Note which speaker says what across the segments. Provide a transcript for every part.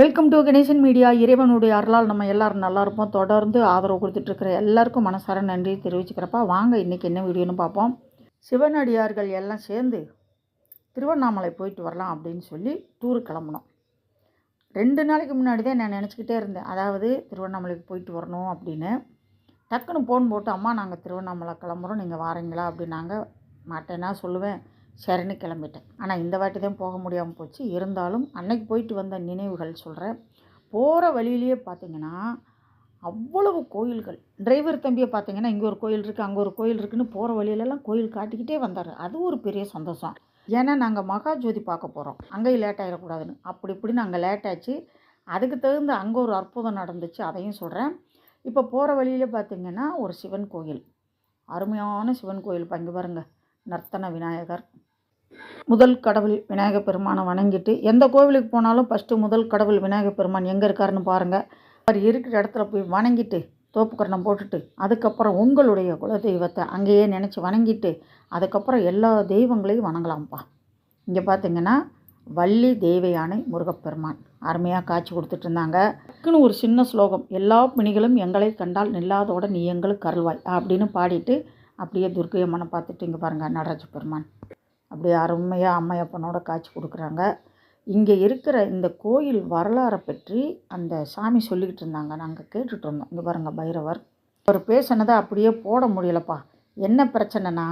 Speaker 1: Welcome to Ganesan media இறைவனுடைய அருளால் நம்ம எல்லோரும் நல்லா இருப்போம். தொடர்ந்து ஆதரவு கொடுத்துட்ருக்கிற எல்லாருக்கும் மனசார நன்றி தெரிவிச்சுக்கிறப்பா. வாங்க இன்றைக்கி என்ன வீடியோன்னு பார்ப்போம். சிவனடியார்கள் எல்லாம் சேர்ந்து திருவண்ணாமலை போயிட்டு வரலாம் அப்படின்னு சொல்லி டூரு கிளம்புனோம். ரெண்டு நாளைக்கு முன்னாடி தான் நான் நினச்சிக்கிட்டே இருந்தேன். அதாவது திருவண்ணாமலைக்கு போயிட்டு வரணும் அப்படின்னு. டக்குன்னு ஃபோன் போட்டு அம்மா நாங்கள் திருவண்ணாமலை கிளம்புறோம். நீங்கள் வாரீங்களா? அப்படின்னாங்க. மாட்டேன்னா சொல்லுவேன். சரின்னு கிளம்பிட்டேன். ஆனால் இந்த வாட்டி தான் போக முடியாமல் போச்சு. இருந்தாலும் அன்னைக்கு போயிட்டு வந்த நினைவுகள் சொல்கிறேன் போகிற வழியிலேயே பார்த்தீங்கன்னா அவ்வளவு கோயில்கள். டிரைவர் தம்பியை பார்த்தீங்கன்னா இங்கே ஒரு கோயில் இருக்குது அங்கே ஒரு கோயில் இருக்குன்னு போகிற வழியிலலாம் கோயில் காட்டிக்கிட்டே வந்தார். அது ஒரு பெரிய சந்தோஷம். ஏன்னா நாங்கள் மகா ஜோதி பார்க்க போகிறோம் அங்கேயும் லேட் ஆகிடக்கூடாதுன்னு அப்படி இப்படின்னு அங்கே லேட் ஆச்சு. அதுக்கு தகுந்த அங்கே ஒரு அற்புதம் நடந்துச்சு அதையும் சொல்கிறேன் இப்போ போகிற வழியில் பார்த்தீங்கன்னா ஒரு சிவன் கோயில். அருமையான சிவன் கோயில். பங்கு பாருங்கள் நர்த்தன விநாயகர். முதல் கடவுள் விநாயகர் பெருமானை வணங்கிட்டு எந்த கோவிலுக்கு போனாலும் ஃபஸ்ட்டு முதல் கடவுள் விநாயகர் பெருமான் எங்கே இருக்காருன்னு பாருங்கள் அவர் இருக்கிற இடத்துல போய் வணங்கிட்டு தோப்புக்கரணம் போட்டுட்டு அதுக்கப்புறம் உங்களுடைய குலதெய்வத்தை அங்கேயே நினச்சி வணங்கிட்டு அதுக்கப்புறம் எல்லா தெய்வங்களையும் வணங்கலாம்ப்பா. இங்கே பார்த்தீங்கன்னா வள்ளி தேவயானை முருகப்பெருமான். அருமையாக காட்சி கொடுத்துட்டு இருந்தாங்க. டக்குன்னு ஒரு சின்ன ஸ்லோகம் எல்லா பிணிகளும் எங்களை கண்டால் நில்லாதோட நீ எங்களுக்கு கருள்வாய் அப்படின்னு பாடிட்டு அப்படியே துர்க்கை அம்மனை பார்த்துட்டு இங்கே பாருங்கள் நடராஜ பெருமான். அப்படி அருமையாக அம்மையப்பனோட காட்சி கொடுக்குறாங்க. இங்கே இருக்கிற இந்த கோயில் வரலாறை பற்றி அந்த சாமி சொல்லிக்கிட்டு இருந்தாங்க. நாங்கள் கேட்டுட்டு இருந்தோம். இங்கே பாருங்கள் பைரவர். அவர் பேசினதை அப்படியே போட முடியலப்பா. என்ன பிரச்சனைனா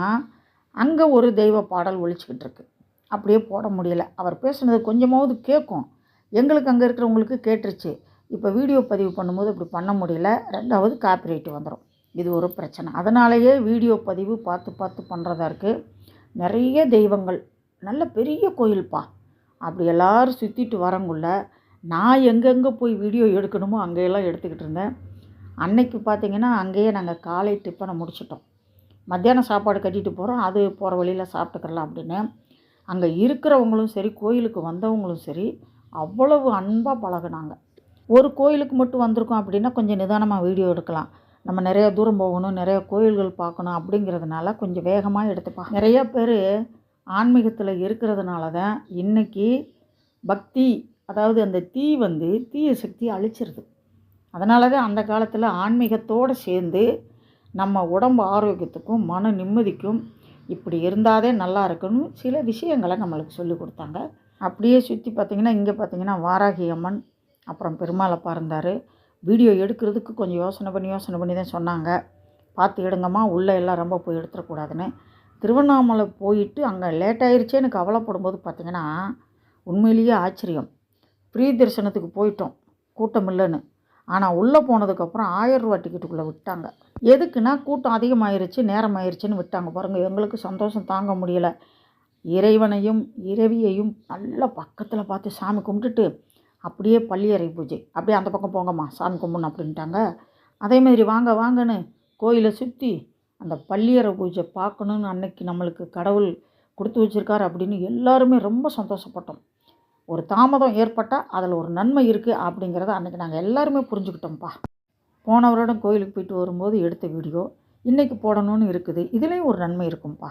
Speaker 1: அங்கே ஒரு தெய்வ பாடல் ஒழிச்சிக்கிட்டு இருக்கு. அப்படியே போட முடியல. அவர் பேசுனது கொஞ்சமாவது கேட்கும் எங்களுக்கு அங்கே இருக்கிறவங்களுக்கு கேட்டுருச்சு. இப்போ வீடியோ பதிவு பண்ணும்போது இப்படி பண்ண முடியல. ரெண்டாவது காப்பிரைட் வந்துடும் இது ஒரு பிரச்சனை. அதனாலேயே வீடியோ பதிவு பார்த்து பார்த்து பண்ணுறதா இருக்குது நிறைய தெய்வங்கள் நல்ல பெரிய கோயில்ப்பா அப்படி எல்லாரும் சுற்றிட்டு வரங்குள்ள நான் எங்கெங்கே போய் வீடியோ எடுக்கணுமோ அங்கேயெல்லாம் எடுத்துக்கிட்டு இருந்தேன். அன்னைக்கு பார்த்தீங்கன்னா அங்கேயே நாங்கள் காலை டிஃபனை முடிச்சிட்டோம். மத்தியானம் சாப்பாடு கட்டிட்டு போகிறோம் அது போகிற வழியில் சாப்பிட்டுக்கலாம் அப்படின்னு. அங்கே இருக்கிறவங்களும் சரி கோயிலுக்கு வந்தவங்களும் சரி அவ்வளவு அன்பாக பழகுனாங்க. ஒரு கோயிலுக்கு மட்டும் வந்திருக்கோம் அப்படின்னா கொஞ்சம் நிதானமாக வீடியோ எடுக்கலாம். நம்ம நிறைய தூரம் போகணும் நிறைய கோயில்கள் பார்க்கணும் அப்படிங்கிறதுனால கொஞ்சம் வேகமாக எடுத்துப்பா. நிறைய பேர் ஆன்மீகத்தில் இருக்கிறதுனால தான் இன்றைக்கி பக்தி அதாவது அந்த தீ வந்து தீய சக்தி அழிச்சிருது. அதனால தான் அந்த காலத்தில் ஆன்மீகத்தோடு சேர்ந்து நம்ம உடம்பு ஆரோக்கியத்துக்கும் மன நிம்மதிக்கும் இப்படி இருந்தாதே நல்லா இருக்கணும். சில விஷயங்களை நம்மளுக்கு சொல்லி கொடுத்தாங்க. அப்படியே சுற்றி பார்த்திங்கன்னா இங்கே பார்த்திங்கன்னா வாராகி அம்மன் அப்புறம் பெருமாளப்பா இருந்தார் வீடியோ எடுக்கிறதுக்கு கொஞ்சம் யோசனை பண்ணி யோசனை பண்ணி தான் சொன்னாங்க. பார்த்து எடுங்கம்மா உள்ளே எல்லாம் ரொம்ப போய் எடுத்துடக்கூடாதுன்னு. திருவண்ணாமலை போயிட்டு அங்கே லேட் ஆயிருச்சேன்னு கவலைப்படும்போது பார்த்திங்கன்னா உண்மையிலேயே ஆச்சரியம். ஃப்ரீ தரிசனத்துக்கு போயிட்டோம். கூட்டம் இல்லைன்னு. ஆனால் உள்ளே போனதுக்கப்புறம் ஆயிரரூவா டிக்கெட்டுக்குள்ளே விட்டாங்க. எதுக்குன்னா கூட்டம் அதிகமாயிருச்சு நேரம் ஆயிருச்சுன்னு விட்டாங்க. பாருங்கள் எங்களுக்கு சந்தோஷம் தாங்க முடியலை. இறைவனையும் இரவியையும் நல்லா பக்கத்தில் பார்த்து சாமி கும்பிட்டுட்டு அப்படியே பள்ளியறை பூஜை. அப்படியே அந்த பக்கம் போங்கம்மா சாமி கும்பிடணும் அப்படின்ட்டாங்க. அதேமாதிரி வாங்க வாங்கன்னு கோயிலை சுற்றி அந்த பள்ளியறை பூஜை பார்க்கணுன்னு அன்னைக்கு நம்மளுக்கு கடவுள் கொடுத்து வச்சுருக்கார் அப்படின்னு எல்லாருமே ரொம்ப சந்தோஷப்பட்டோம். ஒரு தாமதம் ஏற்பட்டால் அதில் ஒரு நன்மை இருக்குது அப்படிங்கிறத அன்றைக்கி நாங்கள் எல்லாருமே புரிஞ்சுக்கிட்டோம்ப்பா. போன வருடம் கோயிலுக்கு போயிட்டு வரும்போது எடுத்த வீடியோ இன்றைக்கி போடணும்னு இருக்குது. இதுலேயும் ஒரு நன்மை இருக்கும்ப்பா